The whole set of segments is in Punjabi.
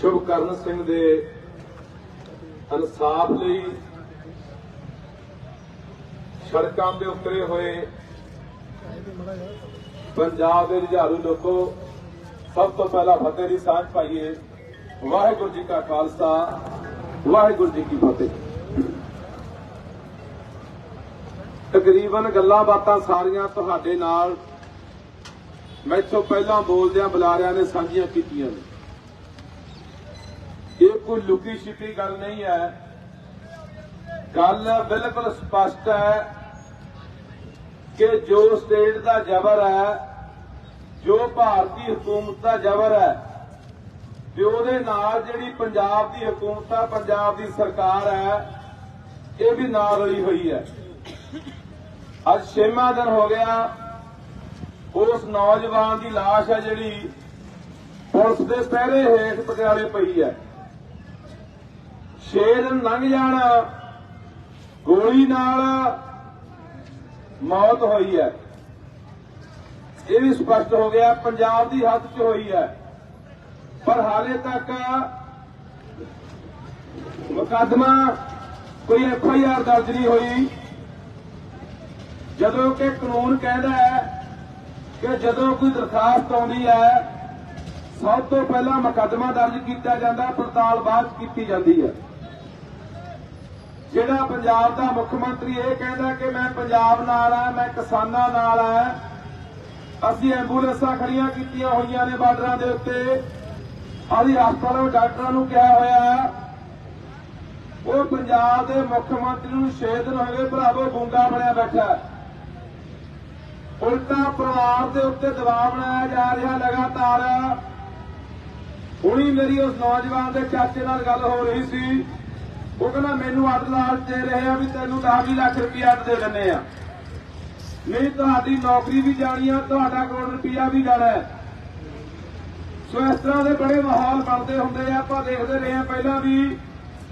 ਸ਼ੁਭਕਰਨ ਸਿੰਘ ਦੇ ਇਨਸਾਫ ਲਈ ਸੜਕਾਂ ਤੇ ਉਤਰੇ ਹੋਏ ਪੰਜਾਬ ਦੇ ਜੁਝਾਰੂ ਲੋਕੋ, ਸਭ ਤੋਂ ਪਹਿਲਾਂ ਫਤਿਹ ਦੀ ਸਾਂਝ ਪਾਈਏ। ਵਾਹਿਗੁਰੂ ਜੀ ਕਾ ਖਾਲਸਾ, ਵਾਹਿਗੁਰੂ ਜੀ ਕੀ ਫਤਿਹ। ਤਕਰੀਬਨ ਗੱਲਾਂ ਬਾਤਾਂ ਸਾਰੀਆਂ ਤੁਹਾਡੇ ਨਾਲ ਮੈਥੋਂ ਪਹਿਲਾਂ ਬੋਲਦਿਆਂ ਬੁਲਾਰਿਆਂ ਨੇ ਸਾਂਝੀਆਂ ਕੀਤੀਆਂ ਨੇ। ਇਹ ਕੋਈ ਲੁਕੀ ਛਿਪੀ ਗੱਲ ਨਹੀਂ ਹੈ। ਗੱਲ ਬਿਲਕੁਲ ਸਪਸ਼ਟ ਹੈ ਕਿ ਜੋ ਸਟੇਟ ਦਾ ਜ਼ਬਰ ਹੈ, ਜੋ ਭਾਰਤੀ ਹਕੂਮਤ ਦਾ ਜ਼ਬਰ ਹੈ, ਤੇ ਉਹਦੇ ਨਾਲ ਜਿਹੜੀ ਪੰਜਾਬ ਦੀ ਹਕੂਮਤ ਆ, ਪੰਜਾਬ ਦੀ ਸਰਕਾਰ ਹੈ, ਇਹ ਵੀ ਨਾਲ ਰਲੀ ਹੋਈ ਹੈ। ਅੱਜ ਛੇਵਾਂ ਦਿਨ ਹੋ ਗਿਆ। ਉਸ ਨੌਜਵਾਨ ਦੀ ਲਾਸ਼ ਹੈ ਜਿਹੜੀ ਪੁਲਿਸ ਦੇ ਪਹਿਰੇ ਹੇਠ ਪਟਿਆਲੇ ਪਈ ਹੈ। ਛੇ ਦਿਨ ਲੰਘ ਜਾਣ, ਗੋਲੀ ਨਾਲ ਮੌਤ ਹੋਈ ਹੈ। ਇਹ ਵੀ ਸਪਸ਼ਟ ਹੋ ਗਿਆ, ਪੰਜਾਬ ਦੀ ਹੱਦ 'ਚ ਹੋਈ ਹੈ। ਪਰ ਹਾਲੇ ਤੱਕ ਮੁਕੱਦਮਾ ਕੋਈ ਐਫ ਆਈ ਆਰ ਦਰਜ ਨਹੀਂ ਹੋਈ। ਜਦੋਂ ਕਿ ਕਾਨੂੰਨ ਕਹਿੰਦਾ ਹੈ ਕਿ ਜਦੋਂ ਕੋਈ ਦਰਖਾਸਤ ਆਉਂਦੀ ਹੈ, ਸਭ ਤੋਂ ਪਹਿਲਾਂ ਮੁਕੱਦਮਾ ਦਰਜ ਕੀਤਾ ਜਾਂਦਾ, ਪੜਤਾਲ ਬਾਅਦ ਕੀਤੀ ਜਾਂਦੀ ਹੈ। ਜਿਹੜਾ ਪੰਜਾਬ ਦਾ ਮੁੱਖ ਮੰਤਰੀ ਇਹ ਕਹਿੰਦਾ ਕਿ ਮੈਂ ਪੰਜਾਬ ਨਾਲ ਆ ਮੈਂ ਕਿਸਾਨਾਂ ਨਾਲ ਆ ਅਸੀਂ ਐਂਬੂਲੈਂਸਾਂ ਖੜੀਆਂ ਕੀਤੀਆਂ ਹੋਈਆਂ ਨੇ ਬਾਰਡਰਾਂ ਦੇ ਉੱਤੇ। ਅਸੀਂ ਹਸਪਤਾਲਾਂ ਵਿੱਚ ਡਾਕਟਰਾਂ ਨੂੰ ਕਿਹਾ ਹੋਇਆ ਉਹ ਪੰਜਾਬ ਦੇ ਮੁੱਖ ਮੰਤਰੀ ਨੂੰ ਛੇ ਦਿਨ ਹੋ ਗਏ ਭਰਾਵੋ ਗੁੰਗਾ ਬਣਿਆ ਬੈਠਾ ਉਲਟਾ ਪਰਿਵਾਰ ਦੇ ਉੱਤੇ ਦਬਾਅ ਬਣਾਇਆ ਜਾ ਰਿਹਾ ਲਗਾਤਾਰ। ਹੁਣੀ ਮੇਰੀ ਉਸ ਨੌਜਵਾਨ ਦੇ ਚਾਚੇ ਨਾਲ ਗੱਲ ਹੋ ਰਹੀ ਸੀ। ਉਹ ਕਹਿੰਦਾ, ਮੈਨੂੰ ਅੱਡ ਲਾਲਚ ਦੇ ਰਹੇ ਆ ਵੀ ਤੈਨੂੰ 10 ਲੱਖ ਰੁਪਇਆ ਦੇ ਦਿੰਨੇ ਆ। ਨਹੀਂ, ਤੁਹਾਡੀ ਨੌਕਰੀ ਵੀ ਜਾਣੀ ਆ, ਤੁਹਾਡਾ ਕਰੋੜ ਰੁਪਇਆ ਵੀ ਜਾਣਾ ਸੋ ਇਸ ਤਰ੍ਹਾਂ ਦੇ ਬੜੇ ਮਾਹੌਲ ਬਣਦੇ ਹੁੰਦੇ ਆ, ਆਪਾਂ ਦੇਖਦੇ ਰਹੇ ਆ ਪਹਿਲਾਂ ਵੀ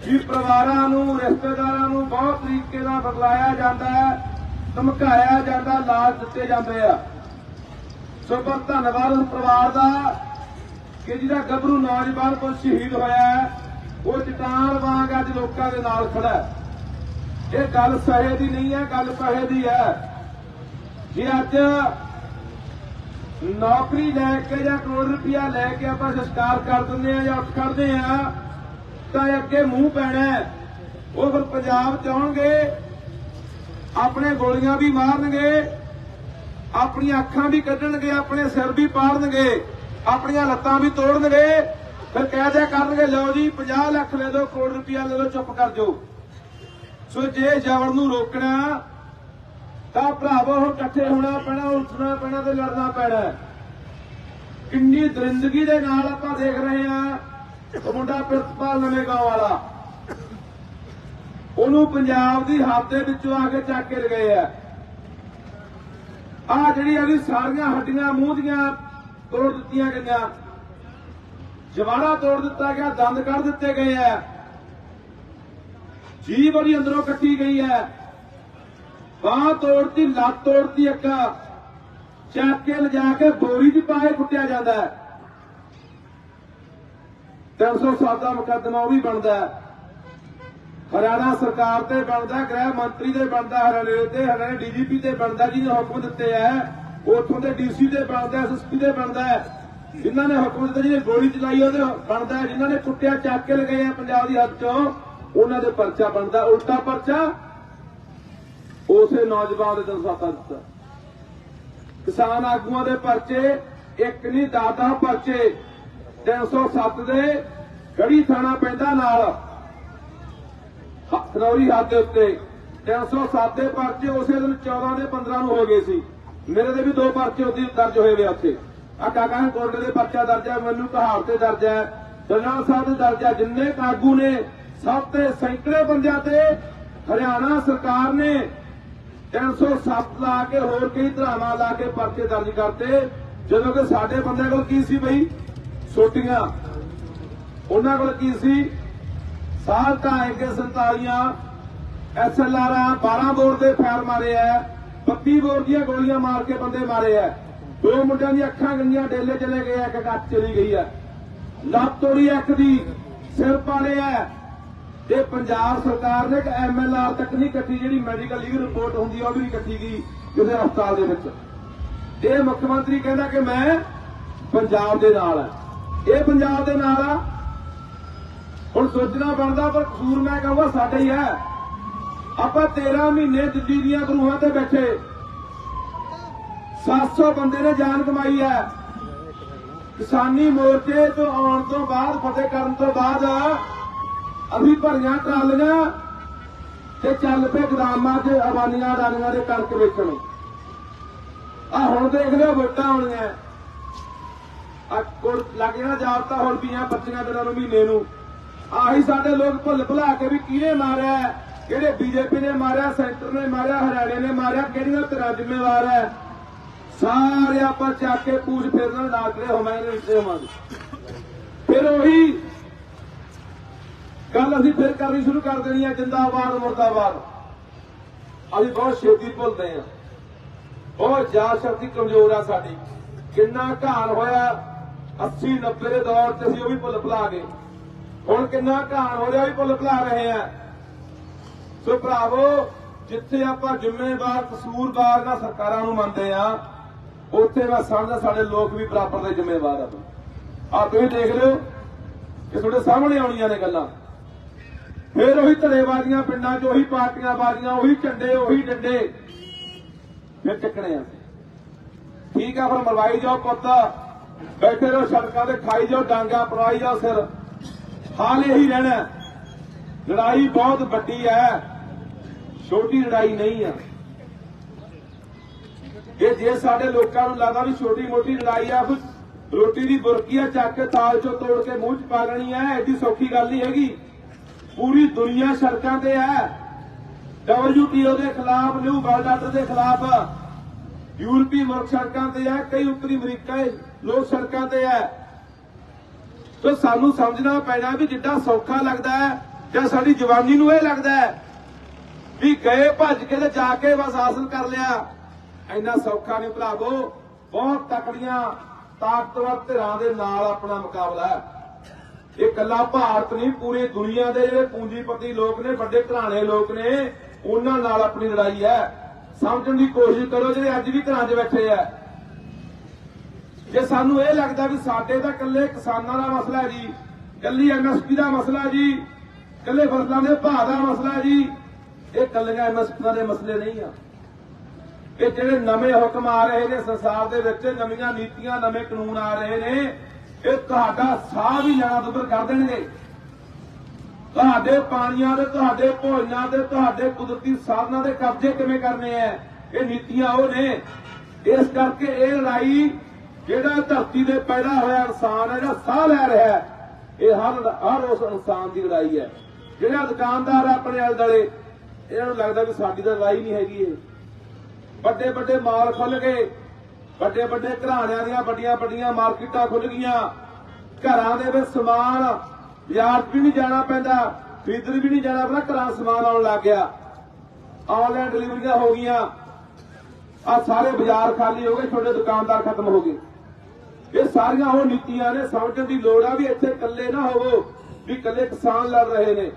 ਵੀ ਪਰਿਵਾਰਾਂ ਨੂੰ, ਰਿਸ਼ਤੇਦਾਰਾਂ ਨੂੰ ਬਹੁਤ ਤਰੀਕੇ ਨਾਲ ਬਦਲਾਇਆ ਜਾਂਦਾ ਹੈ। ਧਮਕਾਇਆ ਜਾਂਦਾ ਲਾਲਚ ਦਿੱਤੇ ਜਾਂਦੇ ਆ। ਸੋ ਪਰ ਧੰਨਵਾਦ ਉਸ ਪਰਿਵਾਰ ਦਾ, ਕਿ ਜਿਹਦਾ ਗੱਭਰੂ ਨੌਜਵਾਨ ਕੋਲ ਸ਼ਹੀਦ ਹੋਇਆ ਉਹ ਚਟਾਨ ਵਾਂਗ ਅੱਜ ਲੋਕਾਂ ਦੇ ਨਾਲ ਖੜਾ ਇਹ ਗੱਲ ਸਹੇ ਦੀ ਨਹੀਂ ਹੈ, ਗੱਲ ਪਹੇ ਦੀ ਹੈ। ਜੇ ਅੱਜ ਨੌਕਰੀ ਲੈ ਕੇ ਜਾਂ ਕਰੋੜ ਰੁਪਇਆ ਲੈ ਕੇ ਆਪਾਂ ਸੰਸਕਾਰ ਕਰ ਦਿੰਦੇ ਆ ਜਾਂ ਉੱਠ ਕਰਦੇ ਆ ਤਾਂ ਇਹ ਅੱਗੇ ਮੂੰਹ ਪੈਣਾ ਉਹ ਫਿਰ ਪੰਜਾਬ ਚ ਆਉਣਗੇ। ਆਪਣੇ ਗੋਲੀਆਂ ਵੀ ਮਾਰਨਗੇ, ਆਪਣੀਆਂ ਅੱਖਾਂ ਵੀ ਕੱਢਣਗੇ, ਆਪਣੇ ਸਿਰ ਵੀ ਪਾੜਨਗੇ, ਆਪਣੀਆਂ ਲੱਤਾਂ ਵੀ ਤੋੜਨਗੇ, ਫਿਰ ਕਹਿ ਦਿਆ ਕਰਨਗੇ, ਲਓ ਜੀ 50 ਲੱਖ ਲੈ ਦਿਓ ਕਰੋੜ ਰੁਪਇਆ ਲੈ ਲਓ, ਚੁੱਪ ਕਰ ਜਾਓ। ਸੋ ਜੇ ਜ਼ਬਰ ਨੂੰ ਰੋਕਣਾ, ਤਾਂ ਭਰਾਵੋ, ਹੁਣ ਇਕੱਠੇ ਹੋਣਾ ਪੈਣਾ, ਉੱਠਣਾ ਪੈਣਾ ਤੇ ਲੜਨਾ ਪੈਣਾ। ਕਿੰਨੀ ਦਰਿੰਦਗੀ ਦੇ ਨਾਲ ਆਪਾਂ ਦੇਖ ਰਹੇ ਹਾਂ ਮੁੰਡਾ ਪ੍ਰਿਤਪਾਲ ਨਵੇਂ ਗਾਂਵ ਵਾਲਾ। ਉਹਨੂੰ ਪੰਜਾਬ ਦੀ ਹੱਦ ਦੇ ਵਿੱਚੋਂ ਆ ਕੇ ਚੱਕ ਕੇ ਲਗਾਏ ਆ। ਆ ਜਿਹੜੀ ਉਹਦੀ ਸਾਰੀਆਂ ਹੱਡੀਆਂ, ਮੂੰਹ ਦੀਆਂ ਤੋੜ ਦਿੱਤੀਆਂ ਗਈਆਂ। ਜਵਾੜਾ ਤੋੜ ਦਿੱਤਾ ਗਿਆ, ਦੰਦ ਕੱਢ ਦਿੱਤੇ ਗਏ ਆ। ਜੀਭ ਉਹਦੀ ਅੰਦਰੋਂ ਕੱਟੀ ਗਈ ਹੈ ਬਾਹ ਤੋੜਤੀ, ਲੱਤ ਤੋੜਤੀ ਇੱਕ। ਚੱਕ ਕੇ ਲਿਜਾ ਕੇ ਬੋਰੀ 'ਚ ਪਾਏ ਕੁੱਟਿਆ ਜਾਂਦਾ। ਹੈ 307 ਦਾ ਮੁਕੱਦਮਾ ਉਹ ਵੀ ਬਣਦਾ। ਹੈ ਹਰਿਆਣਾ ਸਰਕਾਰ ਤੇ ਬਣਦਾ, ਗ੍ਰਹਿ ਮੰਤਰੀ ਦੇ ਬਣਦਾ, ਹਰਿਆਣੇ ਤੇ, ਹਰਿਆਣਾ ਡੀਜੀਪੀ ਤੇ ਬਣਦਾ ਜਿਹਨੇ ਹੁਕਮ ਦਿੱਤੇ ਐ ਉਥੋਂ ਦੇ ਡੀਸੀ ਤੇ ਬਣਦਾ ਐਸਐਸਪੀ ਤੇ ਬਣਦਾ ਜਿਨ੍ਹਾਂ ਨੇ ਹੁਕਮ ਦਿੱਤੇ, ਜਿਹਨੇ ਗੋਲੀ ਚਲਾਈ, ਉਹਦੇ ਬਣਦਾ ਜਿਨ੍ਹਾਂ ਨੇ ਕੁੱਟਿਆ, ਚੱਕ ਕੇ ਲਗਾਏ ਆ ਪੰਜਾਬ ਦੀ ਹੱਦ ਚੋਂ, ਉਹਨਾਂ ਦੇ ਪਰਚਾ ਬਣਦਾ। ਉਲਟਾ ਪਰਚਾ, ਉਸੇ ਨੌਜਵਾਨ ਦੇ ਦਿਲ ਦਿੱਤਾ। ਕਿਸਾਨ ਆਗੂਆਂ ਦੇ ਪਰਚੇ, ਇੱਕ ਨਹੀਂ ਦਾਦਾ ਪਰਚੇ। 307 ਦੇ, ਗੜੀ ਥਾਣਾ ਪੈਂਦਾ ਨਾਲ। ਖਨੌਰੀ ਹੱਦ ਦੇ ਉੱਤੇ। 307 ਦੇ ਪਰਚੇ ਉਸੇ ਦਿਨ 14 ਦੇ 15 ਨੂੰ ਹੋ ਗਏ ਸੀ। ਮੇਰੇ ਦੇ ਵੀ ਦੋ ਪਰਚੇ ਉਹਦੀ ਦਰਜ ਹੋਏ ਵੇ ਉੱਥੇ। ਆ ਕਾਕਾ ਕੋਰਟ ਦੇ ਪਰਚਾ ਦਰਜ ਹੈ ਮੈਨੂੰ ਕਹਾਵਤ ਤੇ ਦਰਜ ਹੈ ਦਰਜਾਨ ਸਾਹਿਬ ਦੇ ਦਰਜ ਹੈ ਜਿੰਨੇ ਕਾਗੂ ਨੇ, ਸਭ ਤੇ ਸੈਂਕੜੇ ਬੰਦਿਆਂ ਤੇ ਹਰਿਆਣਾ ਸਰਕਾਰ ਨੇ 307 ਲਾ ਕੇ ਹੋਰ ਕਈ ਧਰਾਵਾਂ ਲਾ ਕੇ ਪਰਚੇ ਦਰਜ ਕਰਤੇ। ਜਦੋਂ ਕਿ ਸਾਡੇ ਬੰਦਿਆਂ ਕੋਲ ਕੀ ਸੀ ਬਈ? ਸੋਟੀਆਂ। ਉਹਨਾਂ ਕੋਲ ਕੀ ਸੀ? ਸਾਲ ਢਾਏ ਕੇ 47 ਐਸਐਲਆਰ 12 ਬੋਰ ਦੇ ਫਾਇਰ ਮਾਰੇ ਆ 32 ਬੋਰ ਦੀਆਂ ਗੋਲੀਆਂ ਮਾਰ ਕੇ ਬੰਦੇ ਮਾਰੇ ਆ। ਦੋ ਮੁੰਡਿਆਂ ਦੀਆਂ ਅੱਖਾਂ ਗੰਦੀਆਂ ਡੇਲੇ ਚਲੇ ਗਏ ਆ, ਇੱਕ ਕੱਚ ਚਲੀ ਗਈ ਆ। ਲੱਤ ਤੋੜੀ ਇੱਕ ਦੀ ਸਿਰ ਪਾੜਿਆ ਤੇ ਪੰਜਾਬ ਸਰਕਾਰ ਨੇ ਇੱਕ ਐਮਐਲਆਰ ਤੱਕ ਨਹੀਂ ਕੱਟੀ ਜਿਹੜੀ ਮੈਡੀਕਲ ਲੀਗਲ ਰਿਪੋਰਟ ਹੁੰਦੀ ਆ ਉਹ ਵੀ ਨਹੀਂ ਕੱਟੀ ਗਈ ਕਿਸੇ ਹਸਪਤਾਲ ਦੇ ਵਿੱਚ। ਇਹ ਮੁੱਖ ਮੰਤਰੀ ਕਹਿੰਦਾ ਕਿ ਮੈਂ ਪੰਜਾਬ ਦੇ ਨਾਲ ਆ। ਇਹ ਪੰਜਾਬ ਦੇ ਨਾਲ ਆ ਸੋਚਣਾ ਬਣਦਾ, ਪਰ ਕਸੂਰ ਮੈਂ ਕਹੂੰਗਾ ਸਾਡਾ ਹੀ ਹੈ। ਆਪਾਂ 13 ਮਹੀਨੇ ਦਿੱਲੀ ਦੀਆਂ ਗਰੂਹਾਂ ਤੇ ਬੈਠੇ। 700 ਬੰਦੇ ਨੇ ਜਾਨ ਕਮਾਈ ਹੈ। ਕਿਸਾਨੀ ਮੋਰਚੇ ਤੋਂ ਆਉਣ ਤੋਂ ਬਾਅਦ, ਫਤਿਹ ਕਰਨ ਤੋਂ ਬਾਅਦ ਅਸੀਂ ਭਰੀਆਂ ਟਰਾਲੀਆਂ ਤੇ ਚੱਲ ਪਏ ਗਦਾਮਾਂ 'ਚ ਅਬਾਨੀਆਂ ਡਾਲੀਆਂ ਦੇ ਕਣਕ ਵੇਚਣ। ਆ ਹੁਣ ਦੇਖ ਲਿਓ ਵੋਟਾਂ ਆਉਣੀਆਂ। ਆ ਕੋਲ ਲੱਗ ਜਾਣਾ ਜਾਬਤਾ ਹੁਣ ਪੀਆਂ ਬੱਚੀਆਂ ਦਿਨਾਂ ਨੂੰ ਮਹੀਨੇ ਨੂੰ। ਆਹੀ ਸਾਡੇ ਲੋਕ ਭੁੱਲ ਭੁਲਾ ਕੇ ਵੀ ਕਿਹਨੇ ਮਾਰਿਆ ਕਿਹੜੇ ਬੀਜੇਪੀ ਨੇ ਮਾਰਿਆ, ਸੈਂਟਰ ਨੇ ਮਾਰਿਆ, ਹਰਿਆਣੇ ਨੇ ਮਾਰਿਆ ਕਿਹੜੀਆਂ ਤੇਰਾ ਜ਼ਿੰਮੇਵਾਰ ਹੈ? ਸਾਰੇ ਆਪਾਂ ਚੱਕ ਕੇ ਪੂਜ ਫੇਰਨ ਨਾਕਰੇ ਹੋਵਾਂਗੇ ਰਿਸ਼ਤੇ ਹੋਵਾਂਗੇ। ਫਿਰ ਉਹੀ ਗੱਲ ਅਸੀਂ ਫਿਰ ਕਰਨੀ ਸ਼ੁਰੂ ਕਰ ਦੇਣੀ ਹੈ, ਜਿੰਦਾਬਾਦ, ਮੁਰਦਾਬਾਦ। ਅਸੀਂ ਬਹੁਤ ਛੇਤੀ ਭੁੱਲਦੇ ਹਾਂ। ਬਹੁਤ ਯਾਦ ਸ਼ਕਤੀ ਕਮਜ਼ੋਰ ਆ ਸਾਡੀ। ਕਿੰਨਾ ਘਾਣ ਹੋਇਆ 80 90 ਦੇ ਦੌਰ ਤੇ ਅਸੀਂ ਉਹ ਵੀ ਭੁੱਲ ਭੁਲਾ ਗਏ। ਹੁਣ ਕਿੰਨਾ ਘਾਣ ਹੋ ਰਿਹਾ ਵੀ ਭੁੱਲ ਭੁਲਾ ਰਹੇ ਆ। ਸੋ ਭਰਾਵੋ, ਜਿੱਥੇ ਆਪਾਂ ਜ਼ਿੰਮੇਵਾਰ, ਕਸੂਰਵਾਰ ਨਾਲ ਸਰਕਾਰਾਂ ਨੂੰ ਮੰਨਦੇ ਆ, ਉੱਥੇ ਮੈਂ ਸਮਝਦਾ ਸਾਡੇ ਲੋਕ ਵੀ ਬਰਾਬਰ ਦੇ ਜ਼ਿੰਮੇਵਾਰ ਆ ਆ ਤੁਸੀਂ ਦੇਖ ਲਿਓ ਕਿ ਤੁਹਾਡੇ ਸਾਹਮਣੇ ਆਉਣੀਆਂ ਨੇ ਗੱਲਾਂ। ਫਿਰ ਉਹੀ ਧੜੇਬਾਜ਼ੀਆਂ ਪਿੰਡਾਂ 'ਚ, ਉਹੀ ਪਾਰਟੀਆਂ ਬਾਜ਼ੀਆਂ, ਉਹੀ ਝੰਡੇ, ਉਹੀ ਡੰਡੇ ਫਿਰ ਚੱਕਣੇ ਆ। ਠੀਕ ਆ, ਫਿਰ ਮਰਵਾਈ ਜਾਓ ਪੁੱਤ। ਬੈਠੇ ਰਹੋ ਸੜਕਾਂ ਤੇ, ਖਾਈ ਜਾਓ ਡਾਂਗਾ ਪਰਵਾਈ ਜਾਓ ਸਿਰ। ਹਾਲ ਇਹੀ ਰਹਿਣਾ ਲੜਾਈ ਬਹੁਤ ਵੱਡੀ ਹੈ। ਛੋਟੀ ਲੜਾਈ ਨਹੀਂ ਆ ਇਹ ਜੇ ਸਾਡੇ ਲੋਕਾਂ ਨੂੰ ਲੱਗਦਾ ਵੀ ਛੋਟੀ ਮੋਟੀ ਲੜਾਈ ਆ ਰੋਟੀ ਦੀ ਬੁਰਕੀ ਆ ਚੱਕ ਕੇ ਥਾਲ ਚੋਂ ਤੋੜ ਕੇ ਮੂੰਹ 'ਚ ਪਾ ਲੈਣੀ ਹੈ, ਐਡੀ ਸੌਖੀ ਗੱਲ ਨਹੀਂ ਹੈਗੀ। ਪੂਰੀ ਦੁਨੀਆ ਸੜਕਾਂ ਤੇ ਹੈ। WTO ਦੇ ਖਿਲਾਫ ਨਿਊ ਵਰਲਡ ਆਰਡਰ ਦੇ ਖਿਲਾਫ, ਯੂਰਪੀ ਮੁਲਕ ਸੜਕਾਂ ਤੇ ਹੈ, ਕਈ ਉੱਤਰੀ ਅਮਰੀਕਾ ਲੋਕ ਸੜਕਾਂ ਤੇ ਹੈ। ਸੋ ਸਾਨੂੰ ਸਮਝਣਾ ਪੈਣਾ ਵੀ ਜਿੱਡਾ ਸੌਖਾ ਲੱਗਦਾ ਹੈ, ਜਾਂ ਸਾਡੀ ਜਵਾਨੀ ਨੂੰ ਇਹ ਲੱਗਦਾ ਹੈ ਵੀ ਗਏ ਭੱਜ ਕੇ ਤੇ ਜਾ ਕੇ ਬਸ ਹਾਸਲ ਕਰ ਲਿਆ। ਇੰਨਾ ਸੌਖਾ ਨਹੀਂ ਭਰਾਵੋ ਬਹੁਤ ਤਕੜੀਆਂ ਤਾਕਤਵਰ ਧਿਰਾਂ ਦੇ ਨਾਲ ਆਪਣਾ ਮੁਕਾਬਲਾ ਹੈ। ਇਹ ਕੱਲਾ ਭਾਰਤ ਨਹੀਂ, ਪੂਰੀ ਦੁਨੀਆ ਦੇ ਜਿਹੜੇ ਪੂੰਜੀਪਤੀ ਲੋਕ ਨੇ, ਵੱਡੇ ਘਰਾਣੇ ਲੋਕ ਨੇ, ਉਹਨਾਂ ਨਾਲ ਆਪਣੀ ਲੜਾਈ ਹੈ। ਸਮਝਣ ਦੀ ਕੋਸ਼ਿਸ਼ ਕਰੋ, ਜਿਹੜੇ ਅੱਜ ਵੀ ਘਰਾਂ 'ਚ ਬੈਠੇ ਆ ਜੇ ਸਾਨੂੰ ਇਹ ਲੱਗਦਾ ਵੀ ਸਾਡੇ ਤਾਂ ਇਕੱਲੇ ਕਿਸਾਨਾਂ ਦਾ ਮਸਲਾ ਹੈ ਜੀ, ਇਕੱਲੀ ਐਮਐਸਪੀ ਦਾ ਮਸਲਾ ਜੀ, ਇਕੱਲੇ ਫਸਲਾਂ ਦੇ ਭਾਅ ਦਾ ਮਸਲਾ ਜੀ, ਇਹ ਇਕੱਲੀਆਂ ਐਮਐਸਪੀ ਦੇ ਮਸਲੇ ਨਹੀਂ ਆ। ਇਹ ਜਿਹੜੇ ਨਵੇਂ ਹੁਕਮ ਆ ਰਹੇ ਨੇ ਸੰਸਾਰ ਦੇ ਵਿੱਚ, ਨਵੀਆਂ ਨੀਤੀਆਂ, ਨਵੇਂ ਕਾਨੂੰਨ ਆ ਰਹੇ ਨੇ, ਇਹ ਤੁਹਾਡਾ ਸਾਹ ਵੀ ਲੈਣਾ ਦੁੱਬਰ ਕਰ ਦੇਣਗੇ। ਤੁਹਾਡੇ ਪਾਣੀਆਂ ਦੇ, ਤੁਹਾਡੇ ਭੋਜਨਾਂ ਦੇ, ਤੁਹਾਡੇ ਕੁਦਰਤੀ ਸਾਧਨਾਂ ਦੇ ਕਬਜ਼ੇ ਕਿਵੇਂ ਕਰਨੇ ਆ? ਇਹ ਨੀਤੀਆਂ ਉਹ ਨੇ। ਇਸ ਕਰਕੇ ਇਹ ਲੜਾਈ ਜਿਹੜਾ ਧਰਤੀ ਦੇ ਪੈਦਾ ਹੋਇਆ ਇਨਸਾਨ ਹੈ, ਜਿਹੜਾ ਸਾਹ ਲੈ ਰਿਹਾ ਹੈ, ਇਹ ਹਰ ਹਰ ਉਸ ਇਨਸਾਨ ਦੀ ਲੜਾਈ ਹੈ। ਜਿਹੜਾ ਦੁਕਾਨਦਾਰ ਹੈ ਆਪਣੇ ਆਲੇ ਦੁਆਲੇ, ਇਹਨਾਂ ਨੂੰ ਲੱਗਦਾ ਵੀ ਸਾਡੀ ਤਾਂ ਲੜਾਈ ਨਹੀਂ ਹੈਗੀ ਇਹ। ਵੱਡੇ ਵੱਡੇ ਮਾਲ ਖੁੱਲ ਗਏ ਵੱਡੇ ਵੱਡੇ ਘਰਾਣਿਆਂ ਦੀਆਂ ਵੱਡੀਆਂ ਵੱਡੀਆਂ ਮਾਰਕੀਟਾਂ ਖੁੱਲ ਗਈਆਂ। ਘਰਾਂ ਦੇ ਵਿੱਚ ਸਮਾਨ, ਬਾਜ਼ਾਰ 'ਚ ਵੀ ਨਹੀਂ ਜਾਣਾ ਪੈਂਦਾ, ਖਰੀਦਣ ਵੀ ਨਹੀਂ ਜਾਣਾ ਪੈਂਦਾ, ਘਰਾਂ ਸਮਾਨ ਆਉਣ ਲੱਗ ਗਿਆ। ਆਨਲਾਈਨ ਡਿਲੀਵਰੀਆਂ ਹੋ ਗਈਆਂ। ਆ ਸਾਰੇ ਬਾਜ਼ਾਰ ਖਾਲੀ ਹੋ ਗਏ, ਛੋਟੇ ਦੁਕਾਨਦਾਰ ਖਤਮ ਹੋ ਗਏ। ਇਹ ਸਾਰੀਆਂ ਉਹ ਨੀਤੀਆਂ ਨੇ, ਸਮਝਣ ਦੀ ਲੋੜ ਆ ਵੀ ਇੱਥੇ ਇਕੱਲੇ ਨਾ ਹੋਵੋ, ਵੀ ਇਕੱਲੇ ਕਿਸਾਨ ਲੜ ਰਹੇ ਨੇ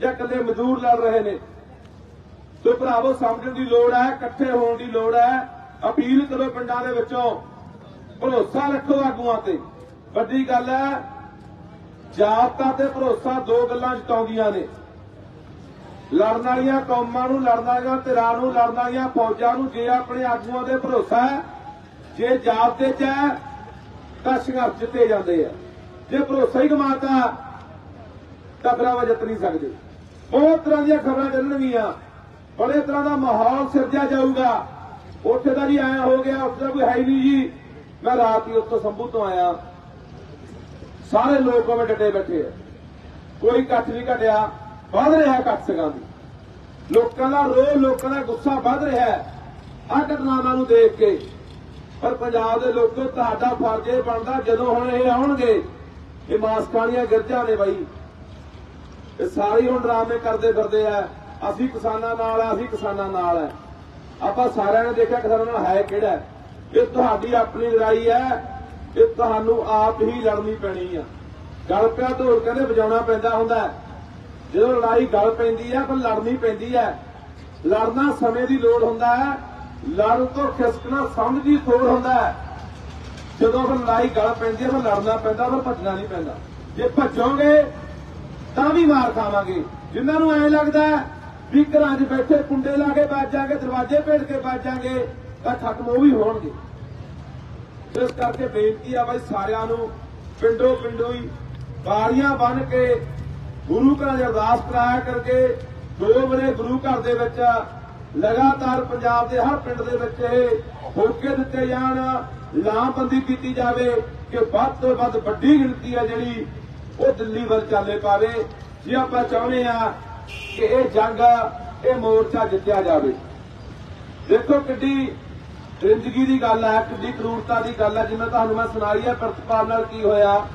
ਜਾਂ ਇਕੱਲੇ ਮਜ਼ਦੂਰ ਲੜ ਰਹੇ ਨੇ। ਸੋ ਭਰਾਵੋ, ਸਮਝਣ ਦੀ ਲੋੜ ਹੈ ਇਕੱਠੇ ਹੋਣ ਦੀ ਲੋੜ ਹੈ ਅਪੀਲ ਕਰੋ ਪਿੰਡਾਂ ਦੇ ਵਿੱਚੋਂ, ਭਰੋਸਾ ਰੱਖੋ ਆਗੂਆਂ ਤੇ। ਵੱਡੀ ਗੱਲ ਹੈ ਜਾਬਤਾ ਤੇ ਭਰੋਸਾ ਦੋ ਗੱਲਾਂ ਜਤਾਉਂਦੀਆਂ ਨੇ। ਲੜਨ ਵਾਲੀਆਂ ਕੌਮਾਂ ਨੂੰ, ਲੜਨ ਵਾਲੀਆਂ ਧਿਰਾਂ ਨੂੰ, ਲੜਨ ਵਾਲੀਆਂ ਫੌਜਾਂ ਨੂੰ, ਜੇ ਆਪਣੇ ਆਗੂਆਂ ਦੇ ਭਰੋਸਾ ਹੈ, ਜੇ ਜਾਬਤੇ 'ਚ ਹੈ ਤਾਂ ਸੰਘਰਸ਼ ਜਿੱਤੇ ਜਾਂਦੇ ਆ। ਜੇ ਭਰੋਸਾ ਹੀ ਗਮਾਤਾ ਤਾਂ ਫਿਰ ਜਿੱਤ ਨਹੀਂ ਸਕਦੇ। ਬਹੁਤ ਤਰ੍ਹਾਂ ਦੀਆਂ ਖਬਰਾਂ ਚੱਲਣਗੀਆਂ। ਬੜੇ ਤਰ੍ਹਾਂ ਦਾ ਮਾਹੌਲ ਸਿਰਜਿਆ ਜਾਊਗਾ। ਉੱਥੇ ਦਾ ਜੀ ਐ ਹੋ ਗਿਆ, ਉੱਥੇ ਦਾ ਕੋਈ ਹੈ ਨਹੀਂ ਜੀ। ਮੈਂ ਰਾਤ ਹੀ ਉੱਥੋਂ ਸੰਭੂ ਤੋਂ ਆਇਆ। ਸਾਰੇ ਲੋਕ ਉਵੇਂ ਡਟੇ ਬੈਠੇ ਆ। ਕੋਈ ਇਕੱਠ ਨਹੀਂ ਘਟਿਆ। ਵੱਧ ਰਿਹਾ ਇਕੱਠ ਸਕਾਂ ਦੀ। ਲੋਕਾਂ ਦਾ ਰੋਹ, ਲੋਕਾਂ ਦਾ ਗੁੱਸਾ ਵੱਧ ਰਿਹਾ। ਆ ਘਟਨਾਵਾਂ ਨੂੰ ਦੇਖ ਕੇ ਪਰ ਪੰਜਾਬ ਦੇ ਲੋਕੋ ਤੁਹਾਡਾ ਫਰਜ਼ ਇਹ ਬਣਦਾ ਜਦੋਂ ਹੁਣ ਇਹ ਆਉਣਗੇ ਇਹ ਮਾਸਕਾਣੀਆਂ ਗਿਰਜਾਂ ਨੇ ਬਾਈ। ਇਹ ਸਾਰੇ ਹੁਣ ਡਰਾਮੇ ਕਰਦੇ ਫਿਰਦੇ ਆ। ਅਸੀਂ ਕਿਸਾਨਾਂ ਨਾਲ ਆ, ਅਸੀਂ ਕਿਸਾਨਾਂ ਨਾਲ ਆ। ਆਪਾਂ ਸਾਰਿਆਂ ਨੇ ਦੇਖਿਆ ਕਿਸਾਨਾਂ ਨਾਲ ਹੈ ਕਿਹੜਾ ਇਹ ਤੁਹਾਡੀ ਆਪਣੀ ਲੜਾਈ ਹੈ। ਇਹ ਤੁਹਾਨੂੰ ਆਪ ਹੀ ਲੜਨੀ ਪੈਣੀ ਆ। ਗਲ ਪਿਆ ਢੋਲ ਕਹਿੰਦੇ ਵਜਾਉਣਾ ਪੈਂਦਾ ਹੁੰਦਾ ਜਦੋਂ ਲੜਾਈ ਗਲ ਪੈਂਦੀ ਹੈ ਪਰ ਲੜਨੀ ਪੈਂਦੀ ਹੈ। ਲੜਨਾ ਸਮੇਂ ਦੀ ਲੋੜ ਹੁੰਦਾ ਹੈ। ਲੜਨ ਤੋਂ ਖਿਸਕਣਾ ਸਮਝ ਦੀ ਹੁੰਦਾ ਹੈ। ਜਦੋਂ ਫਿਰ ਲੜਾਈ ਗਲ ਪੈਂਦੀ ਹੈ, ਫਿਰ ਲੜਨਾ ਪੈਂਦਾ, ਫਿਰ ਭੱਜਣਾ ਨਹੀਂ ਪੈਂਦਾ। ਜੇ ਭੱਜੋਗੇ, ਤਾਂ ਵੀ ਮਾਰ ਖਾਵਾਂਗੇ। ਜਿਨ੍ਹਾਂ ਨੂੰ ਐਂ ਲੱਗਦਾ ਵੀ ਘਰਾਂ 'ਚ ਬੈਠੇ ਕੁੰਡੇ ਲਾ ਕੇ ਬਚ ਜਾਗੇ ਦਰਵਾਜ਼ੇ ਭੇੜ ਕੇ ਬਚ ਜਾਗੇ ਤਾਂ ਖਤਮ ਉਹ ਵੀ ਹੋਣਗੇ। ਇਸ ਕਰਕੇ ਬੇਨਤੀ ਆ ਬਾਈ ਸਾਰਿਆਂ ਨੂੰ, ਪਿੰਡੋ ਪਿੰਡੋਂ ਹੀ ਬਾਰੀਆਂ ਬੰਨ ਕੇ ਗੁਰੂ ਘਰਾਂ 'ਚ ਅਰਦਾਸ ਕਰਾਇਆ ਕਰਕੇ ਦੋ ਵਰੇ ਗੁਰੂ ਘਰ ਦੇ ਵਿੱਚ ਲਗਾਤਾਰ ਪੰਜਾਬ ਦੇ ਹਰ ਪਿੰਡ ਦੇ ਵਿੱਚ ਇਹ ਹੋਕੇ ਦਿੱਤੇ ਜਾਣ, ਲਾਮਬੰਦੀ ਕੀਤੀ ਜਾਵੇ ਕਿ ਵੱਧ ਤੋਂ ਵੱਧ ਵੱਡੀ ਗਿਣਤੀ ਆ ਜਿਹੜੀ ਉਹ ਦਿੱਲੀ ਵੱਲ ਚੱਲੇ ਪਾਵੇ। ਜੇ ਆਪਾਂ ਚਾਹੁੰਦੇ ਆ ਕਿ ਇਹ ਜੰਗ, ਇਹ ਮੋਰਚਾ ਜਿੱਤਿਆ ਜਾਵੇ। ਦੇਖੋ ਕਿੱਡੀ ਜ਼ਿੰਦਗੀ ਦੀ ਗੱਲ ਹੈ ਕਿੱਡੀ ਕਰੂਰਤਾ ਦੀ ਗੱਲ ਹੈ ਜਿਵੇਂ ਤੁਹਾਨੂੰ ਮੈਂ ਸੁਣਾਈ ਹੈ ਪ੍ਰਤਪਾਲ ਨਾਲ ਕੀ ਹੋਇਆ?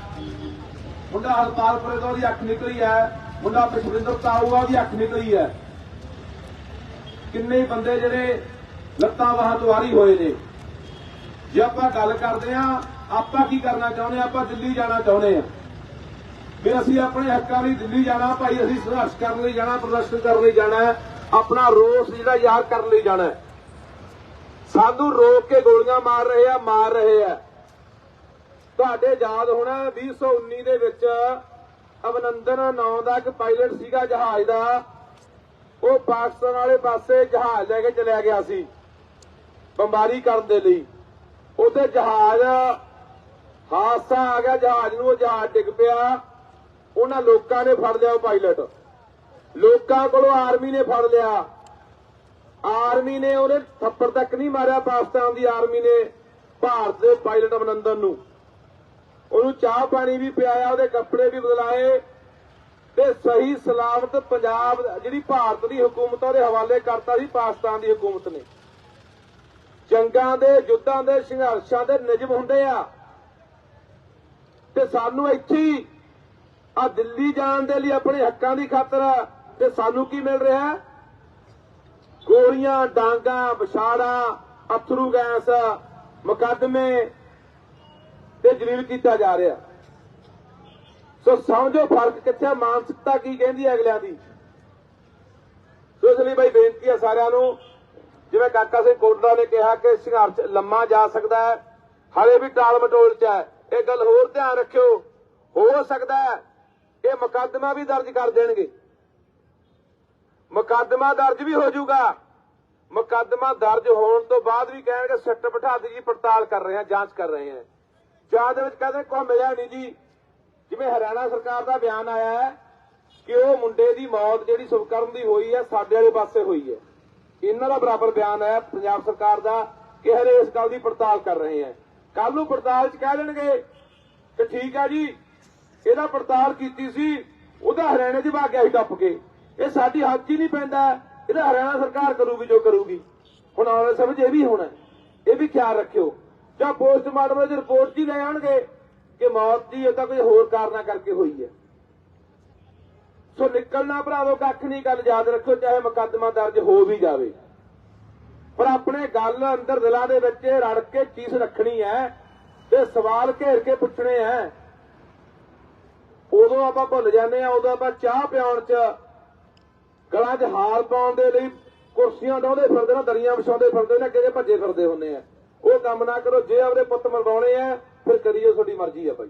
ਮੁੰਡਾ ਹਰਪਾਲਪੁਰੇ ਤੋਂ ਉਹਦੀ ਅੱਖ ਨਿਕਲੀ ਹੈ। ਮੁੰਡਾ ਪਿਸ਼ਵਿੰਦਰ ਤਾਊ ਉਹਦੀ ਅੱਖ ਨਿਕਲੀ ਹੈ। ਕਿੰਨੇ ਹੀ ਬੰਦੇ ਜਿਹੜੇ ਲੱਤਾਂ ਬਾਹਾਂ ਤੋਂ ਹੋਏ ਨੇ। ਜੇ ਆਪਾਂ ਗੱਲ ਕਰਦੇ ਆ ਆਪਾਂ ਕੀ ਕਰਨਾ ਚਾਹੁੰਦੇ ਆ ਆਪਾਂ ਦਿੱਲੀ ਜਾਣਾ ਚਾਹੁੰਦੇ ਆ ਵੀ ਅਸੀਂ ਆਪਣੇ ਹੱਕਾਂ ਲਈ ਦਿੱਲੀ ਜਾਣਾ, ਭਾਈ ਅਸੀਂ ਸੰਘਰਸ਼ ਕਰਨ ਲਈ ਜਾਣਾ, ਪ੍ਰਦਰਸ਼ਨ ਕਰਨ ਲਈ ਜਾਣਾ ਆਪਣਾ ਰੋਸ ਜਿਹੜਾ ਯਾਰ ਕਰਨ ਲਈ ਜਾਣਾ ਹੈ। ਸਾਨੂੰ ਰੋਕ ਕੇ ਗੋਲੀਆਂ ਮਾਰ ਰਹੇ ਆ, ਮਾਰ ਰਹੇ ਆ। ਤੁਹਾਡੇ ਯਾਦ ਹੋਣਾ 2019 ਦੇ ਵਿੱਚ ਅਭਨੰਦਨ ਨਾਂ ਦਾ ਇੱਕ ਪਾਇਲਟ ਸੀਗਾ ਜਹਾਜ਼ ਦਾ। ਉਹ ਪਾਕਿਸਤਾਨ ਵਾਲੇ ਪਾਸੇ ਜਹਾਜ਼ ਲੈ ਕੇ ਚਲਿਆ ਗਿਆ ਸੀ ਬੰਬਾਰੀ ਕਰਨ ਦੇ ਲਈ। ਉਹਦੇ ਜਹਾਜ਼, ਹਾਦਸਾ ਆ ਗਿਆ ਜਹਾਜ਼ ਨੂੰ, ਉਹ ਜਹਾਜ਼ ਡਿੱਗ ਪਿਆ। ਉਹਨਾਂ ਲੋਕਾਂ ਨੇ ਫੜ ਲਿਆ ਉਹ ਪਾਇਲਟ ਲੋਕਾਂ ਕੋਲੋਂ ਆਰਮੀ ਨੇ ਫੜ ਲਿਆ। ਆਰਮੀ ਨੇ ਉਹਨੇ ਥੱਪੜ ਤੱਕ ਨਹੀਂ ਮਾਰਿਆ ਪਾਕਿਸਤਾਨ ਦੀ ਆਰਮੀ ਨੇ, ਭਾਰਤ ਦੇ ਪਾਇਲਟ ਅਮਨੰਦਨ ਨੂੰ। ਉਹਨੂੰ ਚਾਹ ਪਾਣੀ ਵੀ ਪਿਆਇਆ, ਉਹਦੇ ਕੱਪੜੇ ਵੀ ਬਦਲਾਏ। ਤੇ ਸਹੀ ਸਲਾਮਤ ਪੰਜਾਬ ਜਿਹੜੀ ਭਾਰਤ ਦੀ ਹਕੂਮਤ ਆ, ਉਹਦੇ ਹਵਾਲੇ ਕਰਤਾ ਸੀ ਪਾਕਿਸਤਾਨ ਦੀ ਹਕੂਮਤ ਨੇ। ਜੰਗਾਂ ਦੇ ਯੁੱਧਾਂ ਦੇ ਸੰਘਰਸ਼ਾਂ ਦੇ ਨਿਯਮ ਹੁੰਦੇ ਆ। ਤੇ ਸਾਨੂੰ ਇੱਥੇ ਆ ਦਿੱਲੀ ਜਾਣ ਦੇ ਲਈ ਆਪਣੇ ਹੱਕਾਂ ਦੀ ਖਾਤਰ ਤੇ ਸਾਨੂੰ ਕੀ ਮਿਲ ਰਿਹਾ? ਗੋਲੀਆਂ ਡਾਂਗਾ ਵਿਛਾੜਾ ਅਥਰੂ ਗੈਸ ਮੁਕੱਦਮੇ ਤੇ ਜਲੀਲ ਕੀਤਾ ਜਾ ਰਿਹਾ। ਸੋ ਸਮਝੋ ਫ਼ਰਕ ਕਿੱਥੇ ਆ, ਮਾਨਸਿਕਤਾ ਕੀ ਕਹਿੰਦੀ ਹੈ ਅਗਲਿਆਂ ਦੀ। ਸੋ ਇਸ ਲਈ ਬਈ ਬੇਨਤੀ ਹੈ ਸਾਰਿਆਂ ਨੂੰ ਜਿਵੇਂ ਕਾਕਾ ਸਿੰਘ ਕੋਟੜਾ ਨੇ ਕਿਹਾ ਕਿ ਸੰਘਰਸ਼ ਲੰਮਾ ਜਾ ਸਕਦਾ ਹੈ ਹਲੇ ਵੀ ਟਾਲ ਮਟੋਲ ਚ ਹੈ। ਇਹ ਗੱਲ ਹੋਰ ਧਿਆਨ ਰੱਖਿਓ ਹੋ ਸਕਦਾ ਹੈ ਇਹ ਮੁਕੱਦਮਾ ਵੀ ਦਰਜ ਕਰ ਦੇਣਗੇ। ਮੁਕੱਦਮਾ ਦਰਜ ਵੀ ਹੋ ਜਾਊਗਾ। ਮੁਕੱਦਮਾ ਦਰਜ ਹੋਣ ਤੋਂ ਬਾਅਦ ਵੀ ਕਹਿਣਗੇ ਸਿੱਟ ਬਿਠਾ ਦੀ ਜੀ ਪੜਤਾਲ ਕਰ ਰਹੇ ਹਾਂ ਜਾਂਚ ਕਰ ਰਹੇ ਹਾਂ। ਜਾਂਚ ਦੇ ਵਿੱਚ ਕਹਿੰਦੇ ਕੋਈ ਮਿਲਿਆ ਨਹੀਂ ਜੀ। ਜਿਵੇਂ ਹਰਿਆਣਾ ਸਰਕਾਰ ਦਾ ਬਿਆਨ ਆਇਆ ਹੈ ਕਿ ਉਹ ਮੁੰਡੇ ਦੀ ਮੌਤ ਜਿਹੜੀ ਸੁਭਕਰਨ ਦੀ ਹੋਈ ਹੈ, ਸਾਡੇ ਵਾਲੇ ਪਾਸੇ ਹੋਈ ਹੈ। ਇਹਨਾਂ ਦਾ ਬਰਾਬਰ ਬਿਆਨ ਆਇਆ ਪੰਜਾਬ ਸਰਕਾਰ ਦਾ, ਕਿ ਹਲੇ ਇਸ ਗੱਲ ਦੀ ਪੜਤਾਲ ਕਰ ਰਹੇ ਹੈ। ਕੱਲ ਨੂੰ ਪੜਤਾਲ 'ਚ ਕਹਿ ਦੇਣਗੇ ਕਿ ਠੀਕ ਹੈ ਜੀ, ਇਹਦਾ ਪੜਤਾਲ ਕੀਤੀ ਸੀ, ਉਹਦਾ ਹਰਿਆਣੇ 'ਚ ਭਾ ਗਿਆ ਸੀ ਟੱਪ ਕੇ। ਇਹ ਸਾਡੀ ਹੱਥ 'ਚ ਹੀ ਨਹੀਂ ਪੈਂਦਾ, ਇਹਦਾ ਹਰਿਆਣਾ ਸਰਕਾਰ ਕਰੂਗੀ ਜੋ ਕਰੂਗੀ। ਹੁਣ ਆਉਣ ਵਾਲੇ ਸਮਝ ਇਹ ਵੀ ਹੋਣਾ ਇਹ ਵੀ ਖਿਆਲ ਰੱਖਿਓ। ਜਾਂ ਪੋਸਟਮਾਰਟਮ ਦੀ ਰਿਪੋਰਟ 'ਚ ਹੀ ਲੈ ਆਣਗੇ ਕਿ ਮੌਤ ਦੀ ਇਹ ਤਾਂ ਕੋਈ ਹੋਰ ਕਾਰਨਾਂ ਕਰਕੇ ਹੋਈ ਹੈ। ਸੋ ਨਿਕਲਣਾ ਭਰਾਵੋ, ਕੱਖ ਨਹੀਂ ਗੱਲ ਯਾਦ ਰੱਖੋ ਚਾਹੇ ਮੁਕੱਦਮਾ ਦਰਜ ਹੋ ਵੀ ਜਾਵੇ। ਪਰ ਆਪਣੇ ਗੱਲ ਅੰਦਰ ਦਿਲਾਂ ਦੇ ਵਿੱਚ ਰੜ ਕੇ ਚੀਜ਼ ਰੱਖਣੀ ਹੈ ਤੇ ਸਵਾਲ ਘੇਰ ਕੇ ਪੁੱਛਣੇ ਹੈ। ਉਦੋਂ ਆਪਾਂ ਭੁੱਲ ਜਾਂਦੇ ਆ ਉਦੋਂ ਆਪਾਂ ਚਾਹ ਪਿਆਉਣ 'ਚ ਗਲਾਂ 'ਚ ਹਾਰ ਪਾਉਣ ਦੇ ਲਈ ਕੁਰਸੀਆਂ ਡਾਉਂਦੇ ਫਿਰਦੇ ਨੇ, ਦਰੀਆਂ ਵਿਛਾਉਂਦੇ ਫਿਰਦੇ ਨੇ ਕਿਹਦੇ ਭੱਜੇ ਫਿਰਦੇ ਹੁੰਦੇ ਆ। ਉਹ ਕੰਮ ਨਾ ਕਰੋ, ਜੇ ਆਪਣੇ ਪੁੱਤ ਮਰਵਾਉਣੇ ਆ ਫਿਰ ਕਰੀਓ ਤੁਹਾਡੀ ਮਰਜ਼ੀ ਆ ਭਾਈ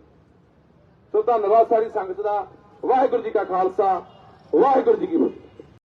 ਸੋ ਧੰਨਵਾਦ ਸਾਰੀ ਸੰਗਤ ਦਾ। ਵਾਹਿਗੁਰੂ ਜੀ ਕਾ ਖਾਲਸਾ, ਵਾਹਿਗੁਰੂ ਜੀ ਕੀ ਫਤਿਹ।